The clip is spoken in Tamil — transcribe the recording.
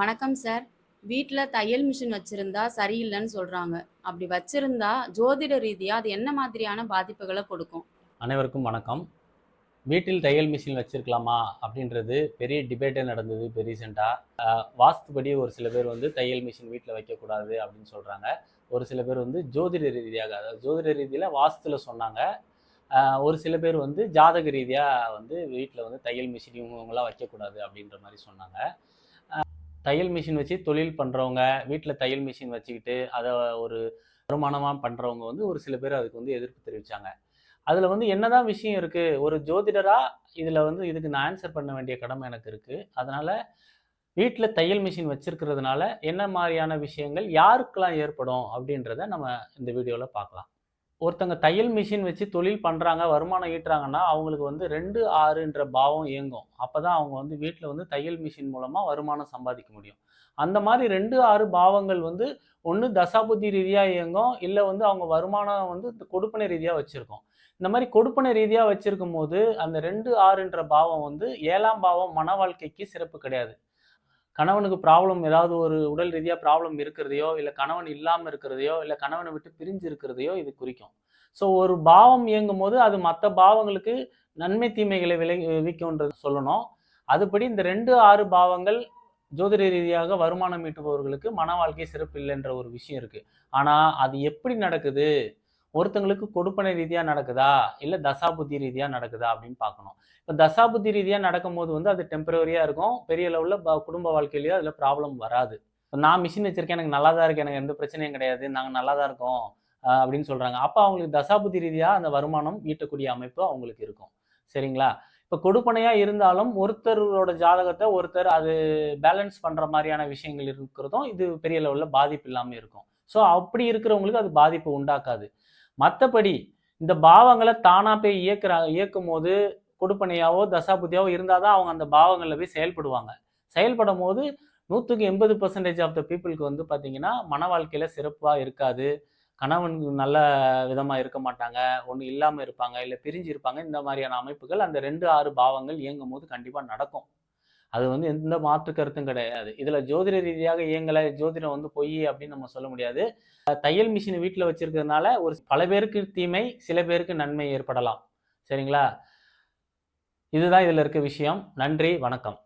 வணக்கம் சார். வீட்டில் தையல் மிஷின் வச்சுருந்தா சரியில்லைன்னு சொல்கிறாங்க அப்படி வச்சுருந்தா ஜோதிட ரீதியாக அது என்ன மாதிரியான பாதிப்புகளை கொடுக்கும்? அனைவருக்கும் வணக்கம். வீட்டில் தையல் மிஷின் வச்சுருக்கலாமா அப்படின்றது பெரிய டிபேட்டே நடந்தது இப்போ ரீசெண்டாக வாஸ்துபடி ஒரு சில பேர் வந்து தையல் மிஷின் வீட்டில் வைக்கக்கூடாது அப்படின்னு சொல்கிறாங்க ஒரு சில பேர் வந்து ஜோதிட ரீதியாக அதாவது ஜோதிட ரீதியில் வாஸ்துல சொன்னாங்க. ஒரு சில பேர் வந்து ஜாதக ரீதியாக வந்து வீட்டில் வந்து தையல் மிஷின் இவங்களாம் வைக்கக்கூடாது அப்படின்ற மாதிரி சொன்னாங்க. தையல் மிஷின் வச்சு தொழில் பண்ணுறவங்க வீட்டில் தையல் மிஷின் வச்சுக்கிட்டு அதை ஒரு வருமானமாக பண்ணுறவங்க வந்து ஒரு சில பேர் அதுக்கு வந்து எதிர்ப்பு தெரிவித்தாங்க அதில் வந்து என்னதான் விஷயம் இருக்குது ஒரு ஜோதிடராக இதில் வந்து இதுக்கு நான் ஆன்சர் பண்ண வேண்டிய கடமை எனக்கு இருக்குது அதனால் வீட்டில் தையல் மிஷின் வச்சுருக்கிறதுனால என்ன மாதிரியான விஷயங்கள் யாருக்கெல்லாம் ஏற்படும் அப்படின்றத நம்ம இந்த வீடியோவில் பார்க்கலாம். ஒருத்தங்க தையல் மிஷின் வச்சு தொழில் பண்ணுறாங்க வருமானம் ஈட்டுறாங்கன்னா அவங்களுக்கு வந்து ரெண்டு ஆறுன்ற பாவம் இயங்கும் அப்போ தான் அவங்க வந்து வீட்டில் வந்து தையல் மிஷின் மூலமாக வருமானம் சம்பாதிக்க முடியும். அந்த மாதிரி ரெண்டு ஆறு பாவங்கள் வந்து ஒன்று தசாபுத்தி ரீதியாக இயங்கும் இல்லை வந்து அவங்க வருமானம் வந்து இந்த கொடுப்பனை ரீதியாக வச்சுருக்கோம். இந்த மாதிரி கொடுப்பனை ரீதியாக வச்சுருக்கும் போது அந்த ரெண்டு ஆறுன்ற பாவம் வந்து ஏழாம் பாவம் மன வாழ்க்கைக்கு சிறப்பு கிடையாது. கணவனுக்கு ப்ராப்ளம் ஏதாவது ஒரு உடல் ரீதியாக ப்ராப்ளம் இருக்கிறதையோ இல்லை கணவன் இல்லாமல் இருக்கிறதையோ இல்லை கணவனை விட்டு பிரிஞ்சு இருக்கிறதையோ இது குறிக்கும். ஸோ ஒரு பாவம் இயங்கும் போது அது மற்ற பாவங்களுக்கு நன்மை தீமைகளை விளைவிக்கும்ன்றது சொல்லணும். அதுபடி இந்த ரெண்டு ஆறு பாவங்கள் ஜோதிட ரீதியாக வருமானம் ஈட்டுபவர்களுக்கு மன வாழ்க்கை சிறப்பு இல்லைன்ற ஒரு விஷயம் இருக்குது ஆனால் அது எப்படி நடக்குது? ஒருத்தங்களுக்கு கொடுப்பனை ரீதியாக நடக்குதா? இல்லை தசாபுத்தி ரீதியாக நடக்குதா அப்படின்னு பார்க்கணும். இப்போ தசாபுத்தி ரீதியாக நடக்கும்போது வந்து அது டெம்பரவரியாக இருக்கும். பெரிய லெவலில் குடும்ப வாழ்க்கையிலேயோ அதில் ப்ராப்ளம் வராது. இப்போ நான் மிஷின் வச்சிருக்கேன் எனக்கு நல்லா தான் இருக்கு எனக்கு எந்த பிரச்சனையும் கிடையாது நாங்கள் நல்லா தான் இருக்கோம் அப்படின்னு சொல்கிறாங்க அப்போ அவங்களுக்கு தசாபுத்தி ரீதியாக அந்த வருமானம் ஈட்டக்கூடிய அமைப்பு அவங்களுக்கு இருக்கும். சரிங்களா? இப்போ கொடுப்பனையாக இருந்தாலும் ஒருத்தரோட ஜாதகத்தை ஒருத்தர் அது பேலன்ஸ் பண்ணுற மாதிரியான விஷயங்கள் இருக்கிறதும் இது பெரிய லெவலில் பாதிப்பு இல்லாமல் இருக்கும். ஸோ அப்படி இருக்கிறவங்களுக்கு அது பாதிப்பு உண்டாக்காது. மற்றபடி இந்த பாவங்களை தானாக போய் இயக்குற இயக்கும் போது கொடுப்பனையாவோ தசாபுத்தியாவோ இருந்தால் தான் அவங்க அந்த பாவங்களில் போய் செயல்படுவாங்க. செயல்படும் போது நூற்றுக்கு எண்பது பர்சன்டேஜ் ஆஃப் த பீப்புளுக்கு வந்து பார்த்தீங்கன்னா மன வாழ்க்கையில் சிறப்பாக இருக்காது. கணவன் நல்ல விதமாக இருக்க மாட்டாங்க ஒன்று இல்லாமல் இருப்பாங்க இல்லை பிரிஞ்சு இருப்பாங்க இந்த மாதிரியான அமைப்புகள் அந்த ரெண்டு ஆறு பாவங்கள் இயங்கும் போது கண்டிப்பாக நடக்கும். அது வந்து எந்த மாற்று கருத்தும் கிடையாது. இதில் ஜோதிட ரீதியாக இயங்கலை ஜோதிடம் வந்து பொய் அப்படின்னு நம்ம சொல்ல முடியாது. தையல் மிஷின் வீட்டில் வச்சிருக்கிறதுனால ஒரு பல பேருக்கு தீமை சில பேருக்கு நன்மை ஏற்படலாம். சரிங்களா? இதுதான் இதில் இருக்க விஷயம். நன்றி வணக்கம்.